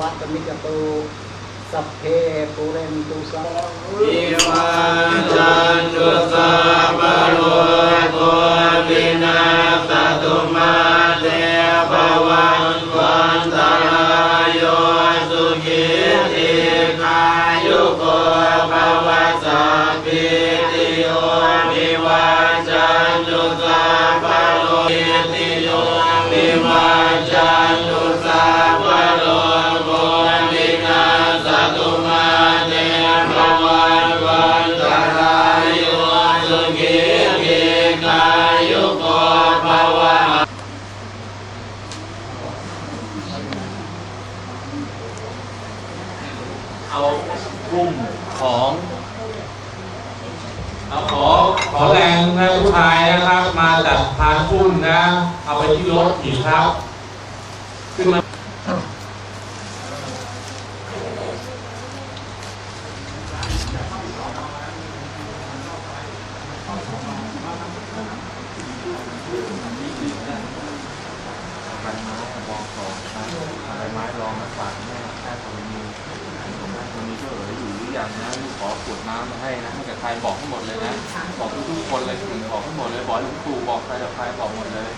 วัตมิจตุสัพเพปุเรนตุสังอิมันจันตุสัพพโลกวินา ขีติขายุโกภวะเอากลุ่มของเอาขอขอแรงนะผู้ชายนะครับ มาจัดพานพุ่นนะ เอาไปที่รถอีกครับ ขึ้นมา ใบไม้กระบอกสองครับใบไม้รองมาฝากแม่แค่ธรณีแม่ธรณีก็เอ๋ยอยู่หรือยังนะลูกขอขวดน้ำมาให้นะให้กับใครบอกให้หมดเลยนะ บอกทุกๆคนเลยถึงบอกให้หมดเลยบอกให้หลุงปู่บอกใครกับใครบอกหมดเลย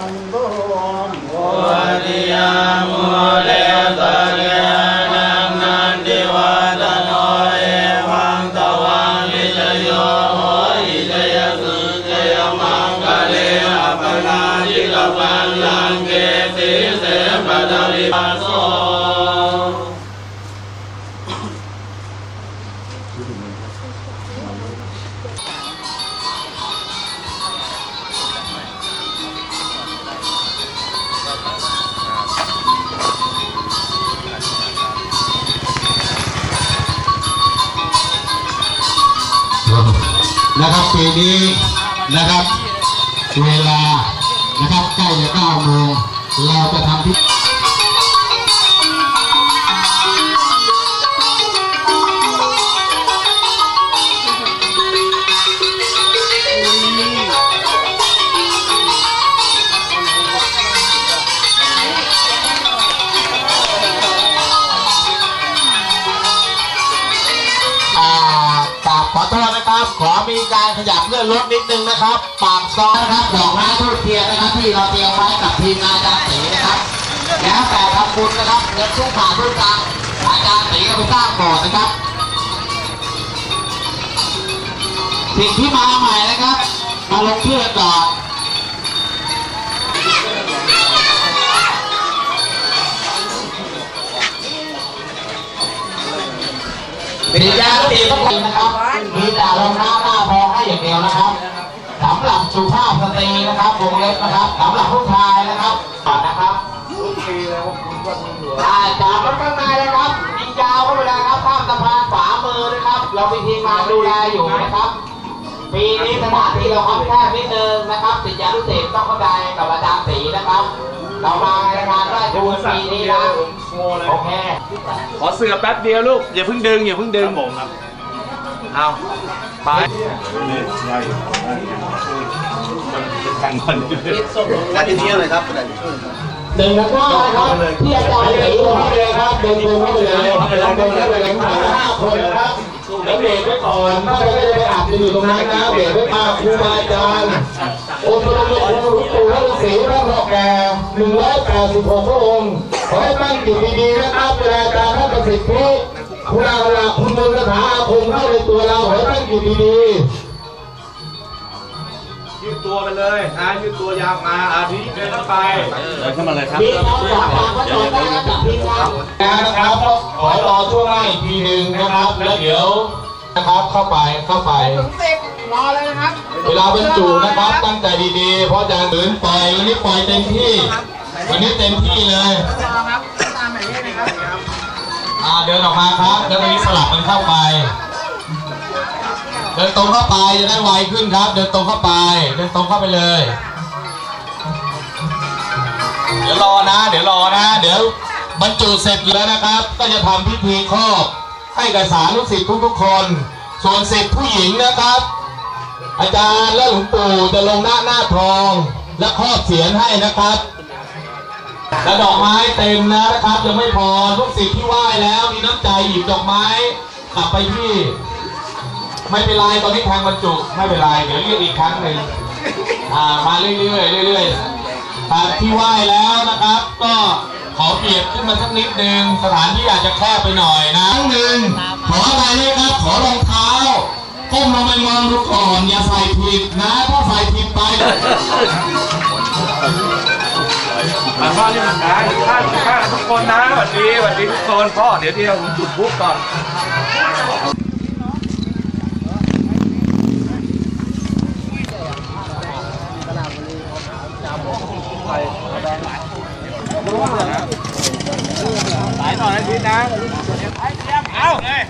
อังโกมโหติยา นะครับปีนี้นะครับ เวลานะครับใกล้จะเก้าโมงเราจะทำพิธี ขยับเลื่อนรถนิดนึงนะครับ ปากซอยนะครับดอกไม้ทูบเทียนนะครับที่เราเตรียมไว้กับทีมงานอาจารย์ตีนะครับ แล้วแต่ทำบุญนะครับเงินทุกบาททุกตังอาจารย์ตีก็ไปสร้างโบสถ์นะครับสิ่งที่มาใหม่นะครับ มาลงเพื่อก่อนปิยาติทุกคนนะครับมีแต่รองเท้าหน้า เดียวนะครับสำหรับสุภาพสตรีนะครับวงเล็บนะครับสำหรับผู้ชายนะครับก่อนนะครับได้จากรถข้างในนะครับยิงยาวเข้าไปเลยครับข้ามสะพานขวามือนะครับ เรามีทีมงานดูแลอยู่นะครับปีนี้สถานที่เราค่อนแคบนิดนึงนะครับสิทธิานุเศษต้องเข้าใจกับอาจารย์ศรีนะครับเรามาในงานได้ดูปีนี้นะโอเคขอเสือแป๊บเดียวลูกอย่าเพิ่งดึงอย่าเพิ่งดึงผมครับ เอาไปหนึ่งแล้วก็นะครับที่อาจารย์ตีบอกเลยครับเดินตรงเข้าไปเลยครับเดินเข้าไปเลยทั้งหมดห้าคนนะครับแล้วเบรกไว้ก่อนถ้าเราไม่ได้ไปอัดจะอยู่ตรงนั้นนะเบรกไว้มาครูบาอาจารย์โอ้พระองค์ครูหลวงปู่พระฤาษีพระพ่อแก่หนึ่งร้อยแปดสิบหกพระองค์ขอให้ตั้งจิตดีๆนะครับเวลาอาจารย์ท่านประสิทธิ์พุทธ คุณอาลาคุณมนต์คาถาอาคมเข้าในตัวเราขอให้ตั้งจิตดีๆยืดตัวไปเลยนะยืดตัวยาวมาอาทิเดินเข้าไปมีน้องฝากมาก็จอดได้นะกับทีมงานนะครับขอรอช่วงหน้าอีกทีหนึ่งนะครับแล้วเดี๋ยวนะครับเข้าไปเข้าไป ถึงสิบรอเลยนะครับเวลาบรรจุนะครับตั้งใจดีๆ เพราะอาจารย์หืนปล่อยวันนี้ปล่อยเต็มที่ วันนี้เต็มที่เลย รอครับ อ่าเดินออกมาครับแล้วตรงนี้สลับมันเข้าไป เดินตรงเข้าไปจะได้ไวขึ้นครับ เดินตรงเข้าไป เดินตรงเข้าไปเลย เดี๋ยวรอนะ เดี๋ยวรอนะ เดี๋ยวบรรจุเสร็จแล้วนะครับ ก็จะทำพิธีครอบให้กับสาธุสิทธิ์ทุกๆคน ส่วนสิทธิ์ผู้หญิงนะครับ อาจารย์และหลวงปู่จะลงหน้าหน้าทอง และครอบเสียนให้นะครับ และดอกไม้เต็มแล้วนะครับ ยังไม่พอลูกศิษย์ที่ไหว้แล้วมีน้ำใจหยิบดอกไม้กลับไปที่ไม่เป็นไรตอนนี้ทางบรรจุไม่เป็นไรเดี๋ยวเรียกอีกครั้งหนึ่งอ่ามาเรื่อยๆเรื่อยๆตามที่ไหว้แล้วนะครับ ก็ขอเบียดขึ้นมาสักนิดนึงสถานที่อาจจะแคบไปหน่อยนะครั้งหนึ่งขออะไรเลยครับ ขอรองเท้าก้มลงไปมองดูก่อนอย่าใส่ผิดนะ ถ้าใส่ผิดไป อะพ่อนี่มันนะข้าข้าทุกคนนะสวัสดีสวัสดีทุกคนพ่อเดี๋ยวเดียวผมจุดพุกก่อนสายหน่อยนะพี่นะเอาเลย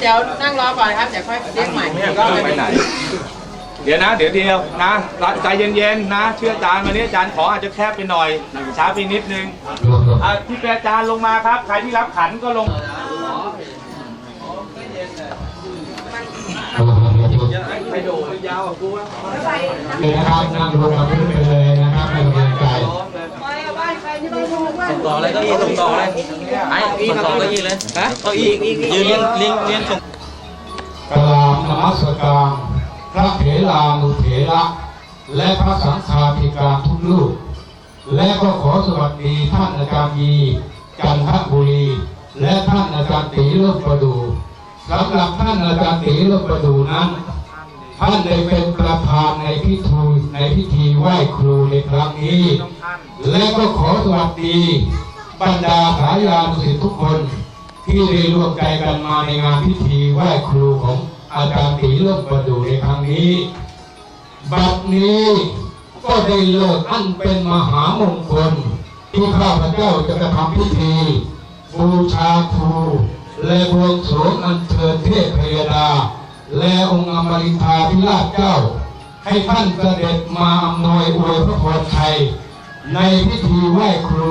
เดี๋ยวนั่งรอก่อนครับ เดี๋ยวค่อยเรียกใหม่ก็ไปไหน เดี๋ยวนะ เดี๋ยวเดียวนะใจเย็นๆนะ เชื่ออาจารย์วันนี้อาจารย์ขออาจจะแคบไปหน่อยช้าไปนิดนึงอะที่เป็นอาจารย์ลงมาครับ ใครที่รับขันก็ลงไปโดดยาวอะกูว่าเลยนะครับนั่งลงมาพื้นไปเลย ส่งต่อเลยเก็อีส่งต่อเลยไอ้ส่งต่อเก็อีเลยฮะเก็อียืนเรียงเรียงเรียงส่งกราบนมัสการพระเถรานุเถระและพระสังฆาธิการทุกรูปและก็ขอสวัสดีท่านอาจารย์ยีจันทบุรี และท่านอาจารย์ตีเลิศประดูสำหรับท่านอาจารย์ตีเลิศประดูนั้น ท่านได้เป็นประธาน ว้ครูในครั้งนี้ และก็ขอสวัสดีบรรดาสายานุศิษย์ทุกคนที่ได้ร่วมใจกันมาในงานพิธีไหว้ครูของอาจารย์ตีเลิศประดูในครั้งนี้บัดนี้ก็ได้เลิกอันเป็นมหามงคล ที่ข้าพเจ้าจะกระทำพิธี บูชาครู และบวงสรวงอัญเชิญเทพพยดา และองค์อมรินทราธิราชเจ้า ให้ท่านเสด็จมาอำนวยอวยพระพรชัยในพิธีไหว้ครู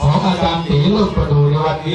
ของอาจารย์ตีลูกประดูในวันนี้